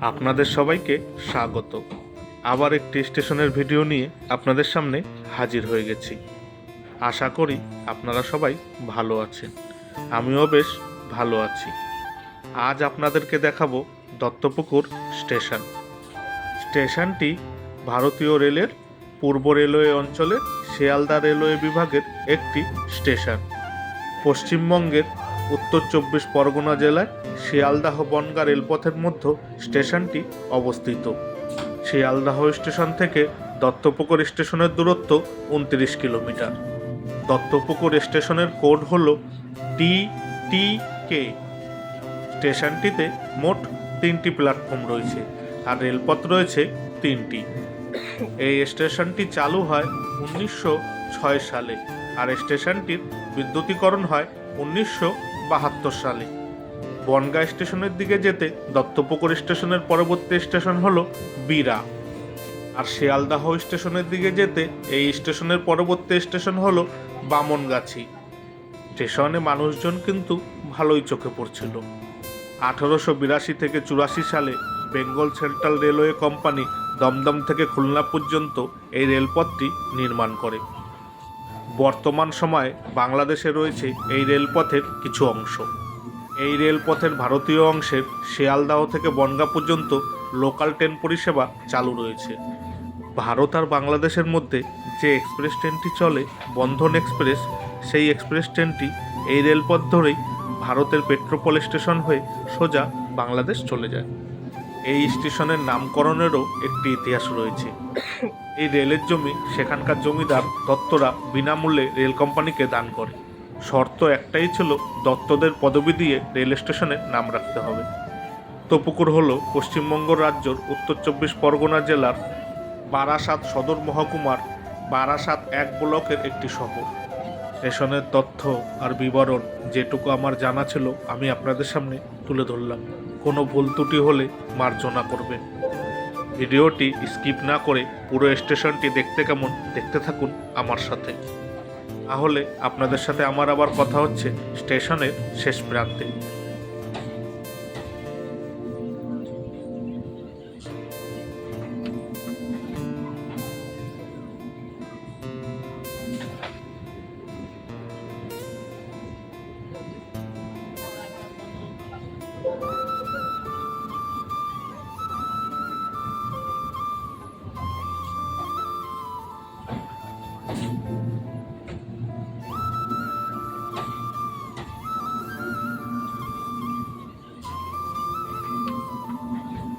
আপনাদের সবাইকে স্বাগত। আবার একটি স্টেশনের ভিডিও নিয়ে আপনাদের সামনে হাজির হয়ে গেছি। আশা করি আপনারা সবাই ভালো আছেন। আমিও বেশ ভালো আছি। আজ আপনাদেরকে দেখাবো দত্তপুকুর স্টেশন। স্টেশনটি ভারতীয় রেলের পূর্ব রেলওয়ে অঞ্চলের শিয়ালদা রেলওয়ে বিভাগের একটি স্টেশন। পশ্চিমবঙ্গের উত্তর চব্বিশ পরগনা জেলায় শিয়ালদাহ বনগা রেলপথের মধ্যে স্টেশনটি অবস্থিত। শিয়ালদাহ স্টেশন থেকে দত্তপুকুর স্টেশনের দূরত্ব উনত্রিশ কিলোমিটার। দত্তপুকুর স্টেশনের কোড হল টি টি কে। স্টেশনটিতে মোট তিনটি প্ল্যাটফর্ম রয়েছে আর রেলপথ রয়েছে তিনটি। এই স্টেশনটি চালু হয় উনিশশো ছয় সালে আর স্টেশনটির বিদ্যুতীকরণ হয় উনিশশো বাহাত্তর সালে। বনগাঁ স্টেশনের দিকে যেতে দত্তপুকুর স্টেশনের পরবর্তী স্টেশন হল বীরা। আর শিয়ালদাহ স্টেশনের দিকে যেতে এই স্টেশনের পরবর্তী স্টেশন হল বামনগাছি। স্টেশনে মানুষজন কিন্তু ভালোই চোখে পড়ছিল। আঠারোশো বিরাশি থেকে চুরাশি সালে Bengal central railway company Dum Dum থেকে খুলনা পর্যন্ত এই রেলপথটি নির্মাণ করে। বর্তমান সময়ে বাংলাদেশে রয়েছে এই রেলপথের কিছু অংশ। এই রেলপথের ভারতীয় অংশের শিয়ালদাহ থেকে বনগাঁ পর্যন্ত লোকাল ট্রেন পরিষেবা চালু রয়েছে। ভারত আর বাংলাদেশের মধ্যে যে এক্সপ্রেস ট্রেনটি চলে, বন্ধন এক্সপ্রেস, সেই এক্সপ্রেস ট্রেনটি এই রেলপথ ধরেই ভারতের পেট্রোপল স্টেশন হয়ে সোজা বাংলাদেশ চলে যায়। এই স্টেশনের নামকরণেরও একটি ইতিহাস রয়েছে। এই রেলের জমি, সেখানকার জমিদার দত্তরা বিনামূল্যে রেল কোম্পানিকে দান করে। শর্ত একটাই ছিল, দত্তদের পদবি দিয়ে রেল স্টেশনের নাম রাখতে হবে। তোপুকুর হল পশ্চিমবঙ্গ রাজ্যর উত্তর চব্বিশ পরগনা জেলার বারাসাত সদর মহকুমার বারাসাত এক ব্লকের একটি শহর। স্টেশনের তথ্য আর বিবরণ যেটুকু আমার জানা ছিল, আমি আপনাদের সামনে তুলে ধরলাম। কোনো ভুল ত্রুটি হলে মার্জনা করবেন ভিডিওটি স্কিপ না করে পুরো স্টেশনটি দেখতে কেমন, দেখতে থাকুন আমার সাথে। তাহলে আপনাদের সাথে আমার আবার কথা হচ্ছে স্টেশনের শেষ প্রান্তে।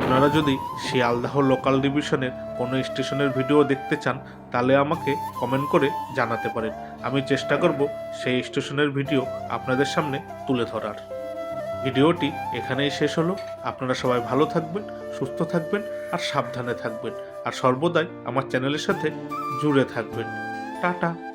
আপনারা যদি শিয়ালদাহ লোকাল ডিভিশনের কোনো স্টেশনের ভিডিও দেখতে চান, তাহলে আমাকে কমেন্ট করে জানাতে পারেন। আমি চেষ্টা করব সেই স্টেশনের ভিডিও আপনাদের সামনে তুলে ধরার। ভিডিওটি এখানেই শেষ হলো। আপনারা সবাই ভালো থাকবেন, সুস্থ থাকবেন আর সাবধানে থাকবেন। আর সর্বদাই আমার চ্যানেলের সাথে জুড়ে থাকবেন। টাটা।